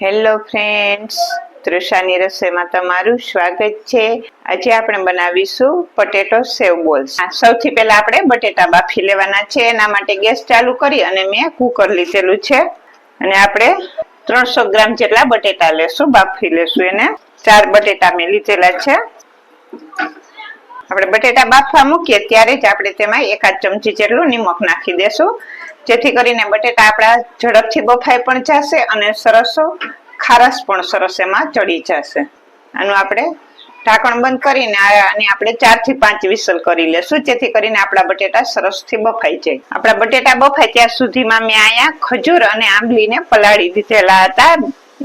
Hello friends તૃષાની રસોઈમાં તમારું સ્વાગત છે. આજે આપણે બનાવીશું પટેટો સેવ બોલ્સ સૌથી પહેલા આપણે બટેટા બાફી લેવાના છે. એના માટે ગેસ ચાલુ કરી અને મેં કુકર લીધેલું છે. અને આપણે ત્રણસો ગ્રામ જેટલા બટેટા લેશું, બાફી લેશું એને. ચાર બટેટા મેં લીધેલા છે. આપણે બટેટા બાફવા મૂકીએ ત્યારે જ આપણે તેમાં એકાદ ચમચી જેટલું નિમક નાખી દેશું. જેથી કરીને બટેટા આપણા ઝડપથી બફાઈ પણ જશે અને સરસો ખારસ પણ સરસ એમાં ચડી જશે. આનું આપણે ઢાંકણ બંધ કરીને આની આપણે ચારથી પાંચ વિસલ કરી લેશું, જેથી કરીને આપણા બટેટા સરસથી બફાઈ જાય. આપણા બટેટા બફાય ત્યાં સુધીમાં મેં અહીંયા ખજૂર અને આંબલીને પલાળી દીધેલા હતા.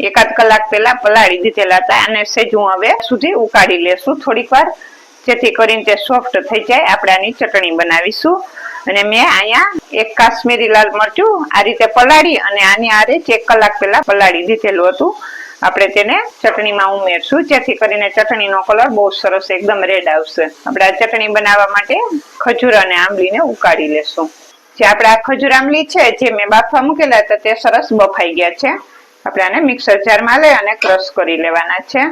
એકાદ કલાક પહેલા પલાળી દીધેલા હતા, અને સેજ હું હવે સુધી ઉકાળી લેશું. થોડીક વાર જેથી કરીને તે સોફ્ટ થઈ જાય. આપણે આની ચટણી બનાવીશું. અને મેં અહીંયા એક કાશ્મીરી લાલ મરચું આ રીતે પલાળી અને આની આરે એક કલાક પહેલા પલાળી દીધેલું હતું. આપણે તેને ચટણીમાં ઉમેરશું. જેથી કરીને ચટણીનો કલર બહુ સરસ એકદમ રેડ આવશે. આપણે આ ચટણી બનાવવા માટે ખજૂર અને આંબલીને ઉકાળી લેશું. જે આપણે આ ખજૂર આંબલી છે, જે મેં બાફવા મૂકેલા હતા, તે સરસ બફાઈ ગયા છે. આપણે આને મિક્સર જારમાં લઈ અને ક્રશ કરી લેવાના છે.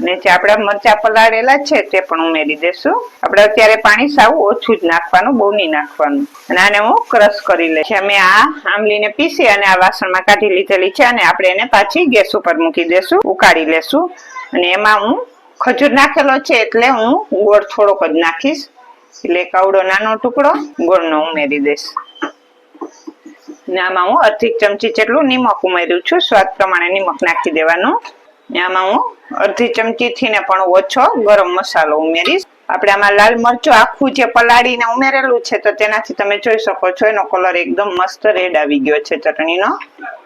અને જે આપણા મરચા પલાળેલા છે તે પણ ઉમેરી દેશું. આપણે અત્યારે પાણી સાવ ઓછું જ નાખવાનું, બહુ નહીં નાખવાનું. અને આને હું ક્રશ કરી લઈશ. અમે આ આંબલીને પીસી અને આ વાસણમાં કાઢી લીધેલી છે અને આપણે એને પાછી ગેસ ઉપર મૂકી દેશું, ઉકાળી લેશું. અને એમાં હું ખજૂર નાખેલો છે એટલે હું ગોળ થોડોક જ નાખીશ. એટલે કાવડો નાનો ટુકડો ગોળનો ઉમેરી દઈશ. ને આમાં હું અડધી ચમચી જેટલું નિમક ઉમેર્યું છું. સ્વાદ પ્રમાણે નિમક નાખી દેવાનું. ને આમાં હું અડધી ચમચી થી ને પણ ઓછો ગરમ મસાલો ઉમેરીશ. આપણે આમાં લાલ મરચું આખું જે પલાળીને ઉમેરેલું છે, તો તેનાથી તમે જોઈ શકો છો, એનો કલર એકદમ મસ્ત રેડ આવી ગયો છે ચટણીનો.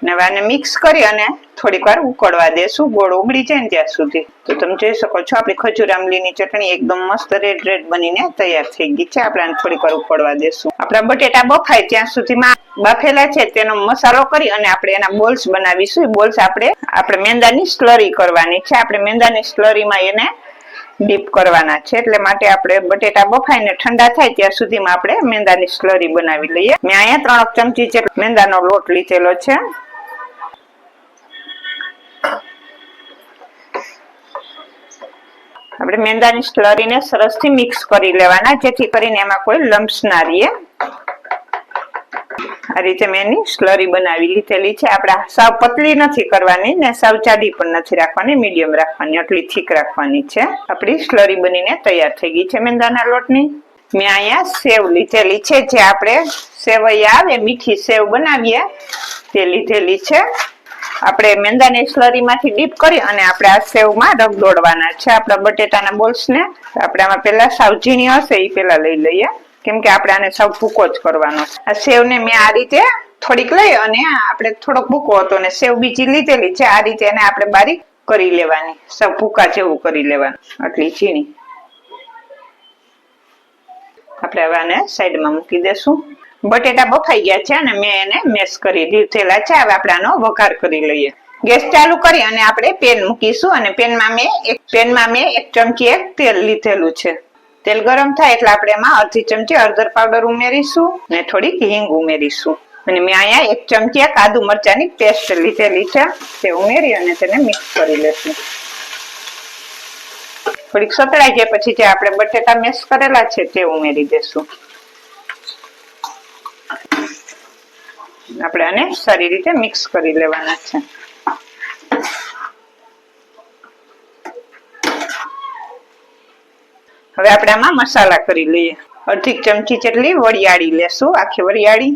ને આને મિક્સ કરી અને થોડીક વાર ઉકળવા દેશું. ગોળ ઉગળી જાય ને ત્યાં સુધી. તો તમે જોઈ શકો છો, આપણી ખજૂર આંબલીની ચટણી એકદમ મસ્ત રેડ રેડ બનીને તૈયાર થઈ ગઈ છે. આપણે આને થોડીક વાર ઉકળવા દેશું. આપણા બટેટા બફાય ત્યાં સુધીમાં બાફેલા છે, તેનો મસાલો કરી અને આપણે એના બોલ્સ બનાવીશું. એ બોલ્સ આપણે આપણે મેંદાની સ્લરી કરવાની છે. આપણે મેંદાની સ્લરીમાં એને ડીપ કરવાના છે. એટલે માટે આપણે બટેટા બફાઈને ઠંડા થાય ત્યાં સુધીમાં આપણે મેંદાની સ્લરી બનાવી લઈએ. મેં અહીંયા ત્રણ ચમચી જેટલો મેંદાનો લોટ લીધેલો છે. આપણે મેંદાની સ્લરીને સરસથી મિક્સ કરી લેવાના, જેથી કરીને એમાં કોઈ લમ્સ ના રહીએ. આ રીતે મેં એની સ્લરી બનાવી લીધેલી છે. આપણે સાવ પતલી નથી કરવાની ને સાવ જાડી પણ નથી રાખવાની મીડિયમ રાખવાની, આટલી થીક રાખવાની છે. આપણી સ્લરી બનીને તૈયાર થઈ ગઈ છે મેંદાના લોટની. મેં અહીંયા સેવ લીધેલી છે. જે આપણે સેવૈયા આવે, મીઠી સેવ બનાવીએ, તે લીધેલી છે. આપણે મેંદાની સ્લરીમાંથી ડીપ કરી અને આપણે આ સેવમાં રગ દોડવાના છે. આપણા બટેટાના બોલ્સને આપણે આમાં પેલા સાવ ઝીણી હશે એ પેલા લઈ લઈએ. કેમ કે આપણે આને સાવ ભૂકો જ કરવાનો છે. આ સેવને મેં આ રીતે થોડીક લઈ અને આપણે થોડોક ભૂકો હતો ને સેવ બીજી લીધેલી છે, આ રીતે એને આપણે બારીક કરી લેવાની. સાવ ભૂકા જેવું કરી લેવાનું, આટલી ઝીણી. આપણે હવે આને સાઈડમાં મૂકી દેશું. બટેટા બફાઈ ગયા છે અને મેં એને મેશ કરી દીધેલા છે. હવે આપણે આનો વઘાર કરી લઈએ. ગેસ ચાલુ કરી અને આપણે પેન મૂકીશું અને પેનમાં મેં એક પેનમાં મેં એક ચમચી એક તેલ લીધેલું છે. તેલ ગરમ થાય એટલે આપણે એમાં અડધી ચમચી હળદર પાવડર ઉમેરીશું અને થોડીક હિંગ ઉમેરીશું. અને મેં અહીંયા એક ચમચી કાદુ મરચાની પેસ્ટ લીધેલી છે. તે ઉમેરી અને તેને મિક્સ કરી લેશું. થોડીક સતળાઈ જાય પછી જે આપણે બટેટા મેશ કરેલા છે તે ઉમેરી દેશું. આપણે આને સારી રીતે મિક્સ કરી લેવાના છે. હવે આપણે આમાં મસાલા કરી લઈએ. અડધી ચમચી જેટલી વરિયાળી લેશું, આખી વરિયાળી.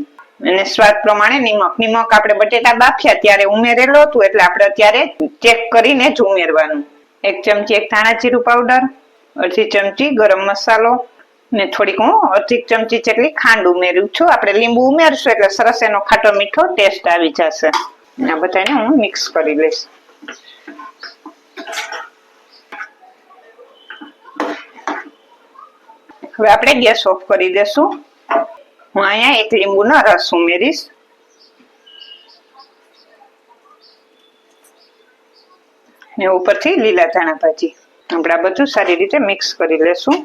અને સ્વાદ પ્રમાણે નિમક. નિમક આપણે બટેટા બાફ્યા ત્યારે ઉમેરેલો હતું, એટલે આપણે અત્યારે ચેક કરીને જ ઉમેરવાનું. એક ચમચી એક ધાણા જીરું પાવડર, અડધી ચમચી ગરમ મસાલો, ને થોડીક હું અડધી ચમચી જેટલી ખાંડ ઉમેર્યું છું. આપણે લીંબુ ઉમેરશું એટલે સરસ એનો ખાટો મીઠો ટેસ્ટ આવી જશે. આ બધાને હું મિક્સ કરી લઈશ. હવે આપણે ગેસ ઓફ કરી દેશું. હું અહીંયા એક લીંબુનો રસ ઉમેરીશ. ને ઉપરથી લીલા ધાણા ભાજી. આપણે આ બધું સારી રીતે મિક્સ કરી લેશું.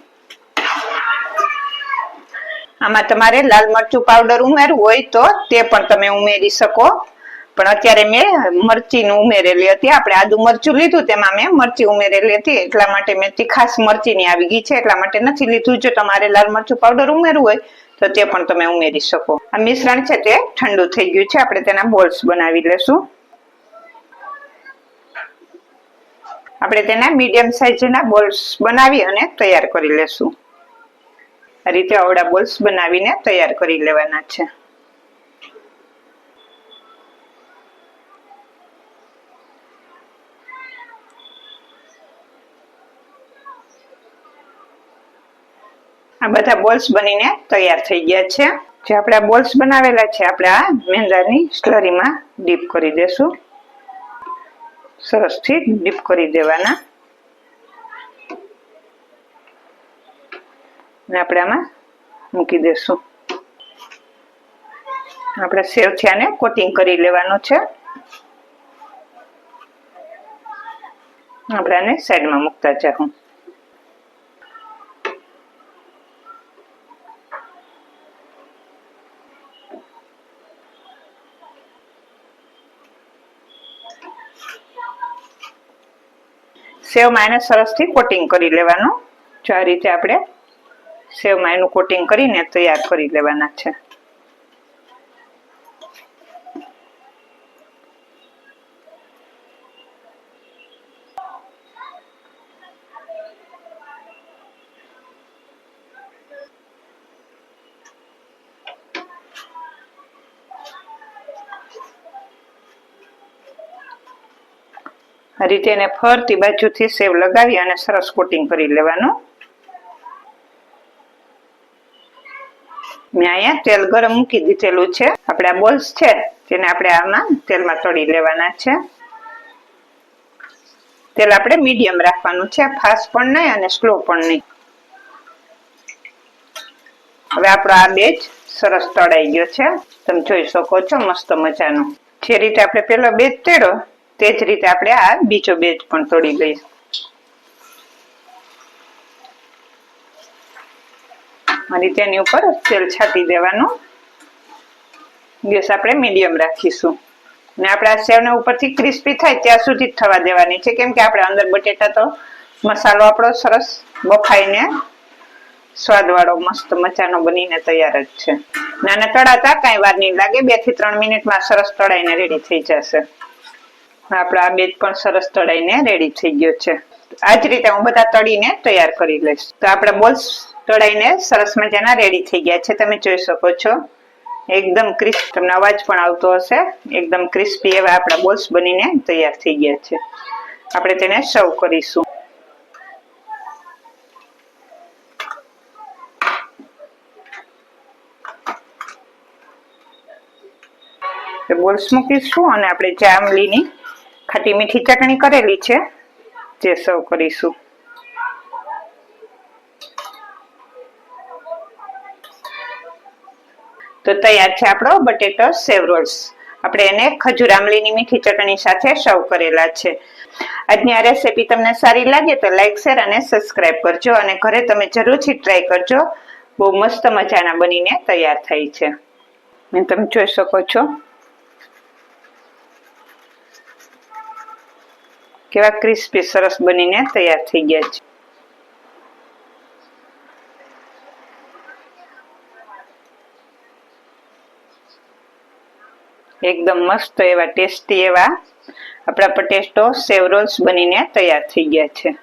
આમાં તમારે લાલ મરચું પાવડર ઉમેરવું હોય તો તે પણ તમે ઉમેરી શકો. પણ અત્યારે મેં મરચીનું ઉમેરેલી હતી. આપણે આદુ મરચું લીધું તેમાં મેં મરચી ઉમેરેલી હતી. એટલા માટે મેં તીખાસ મરચીની આવી ગઈ છે, એટલા માટે નથી લીધું. જો તમારે લાલ મરચું પાવડર ઉમેરવું હોય, તો તે પણ તમે ઉમેરી શકો. આ મિશ્રણ છે તે ઠંડુ થઈ ગયું છે. આપણે તેના બોલ્સ બનાવી લેશું. આપણે તેના મીડિયમ સાઇઝના બોલ્સ બનાવી અને તૈયાર કરી લેશું. આ રીતે આવડા બોલ્સ બનાવીને તૈયાર કરી લેવાના છે. આ બધા બોલ્સ બનીને તૈયાર થઈ ગયા છે. જે આપણે બોલ્સ બનાવેલા છે, આપણે આ મેંદાની સ્લરીમાં ડીપ કરી દેશું. સરસથી ડીપ કરી દેવાના. ને આપણે આમાં મૂકી દેશું. આપણે સેવથી આને કોટિંગ કરી લેવાનું છે. આપણે આને સાઈડમાં મૂકતા જાઉં સેવમાં એને સરસથી કોટિંગ કરી લેવાનું. જો આ રીતે આપણે સેવમાં એનું કોટિંગ કરીને તૈયાર કરી લેવાના છે. રીતે એને ફરતી બાજુથી સેવ લગાવી અને સરસ કોટિંગ કરી લેવાનું. મેં અહીંયા તેલ ગરમ મૂકી દીધેલું છે. આપણે બોલ્સ છે તેને આપણે આમાં તેલમાં તળી લેવાના છે. તેલ આપણે મીડિયમ રાખવાનું છે. ફાસ્ટ પણ નહીં અને સ્લો પણ નહીં. હવે આપણો આ બેજ સરસ તળાઈ ગયો છે. તમે જોઈ શકો છો મસ્ત મજાનો. જે રીતે આપણે પેલો બેજ તેડો તે જ રીતે આપણે આ બીજો બેજ પણ તોડી લઈશું. અને તેની ઉપર તેલ છાંટી દેવાનું. ગેસ આપણે મીડિયમ રાખીશું. અને આપણે આ સેવને ઉપરથી ક્રિસ્પી થાય ત્યાં સુધી જ થવા દેવાની છે. કેમ કે આપણે અંદર બટેટા તો મસાલો આપણો સરસ બફાઈને સ્વાદવાળો, મસ્ત મજાનો બનીને તૈયાર જ છે. નાના તળાતા કાંઈ વાર નહીં લાગે. બેથી ત્રણ મિનિટમાં સરસ તળાઈને રેડી થઈ જશે. આપણા આ બેજ પણ સરસ તળાઈને રેડી થઈ ગયો છે. આ જ રીતે હું બધા તળીને તૈયાર કરી લઈશ. તો આપણા બોલ્સ તળાઈને સરસ મજાના રેડી થઈ ગયા છે. તમે જોઈ શકો છો. એકદમ ક્રિસ્પ તમને અવાજ પણ આવતો હશે. એકદમ ક્રિસ્પી એવા આપણા બોલ્સ બનીને તૈયાર થઈ ગયા છે. આપણે તેને સર્વ કરીશું. બોલ્સ મૂકીશું અને આપણે જામલીની ખાટી મીઠી ચટણી કરેલી છે, જે સર્વ કરીશું. તો તૈયાર છે આપણો બટેટો સેવ રોલ્સ આપણે એને ખજૂર આમલીની મીઠી ચટણી સાથે સર્વ કરેલા છે. આજની આ રેસીપી તમને સારી લાગે તો લાઈક શેર અને સબસ્ક્રાઈબ કરજો અને ઘરે તમે જરૂરથી ટ્રાય કરજો. બહુ મસ્ત મજાના બનીને તૈયાર થાય છે. તમે જોઈ શકો છો. કેવા ક્રિસ્પી સરસ બનીને તૈયાર થઈ ગયા છે. એકદમ મસ્ત એવા ટેસ્ટી એવા આપણા પટેસ્ટો સેવ રોલ્સ બનીને તૈયાર થઈ ગયા છે.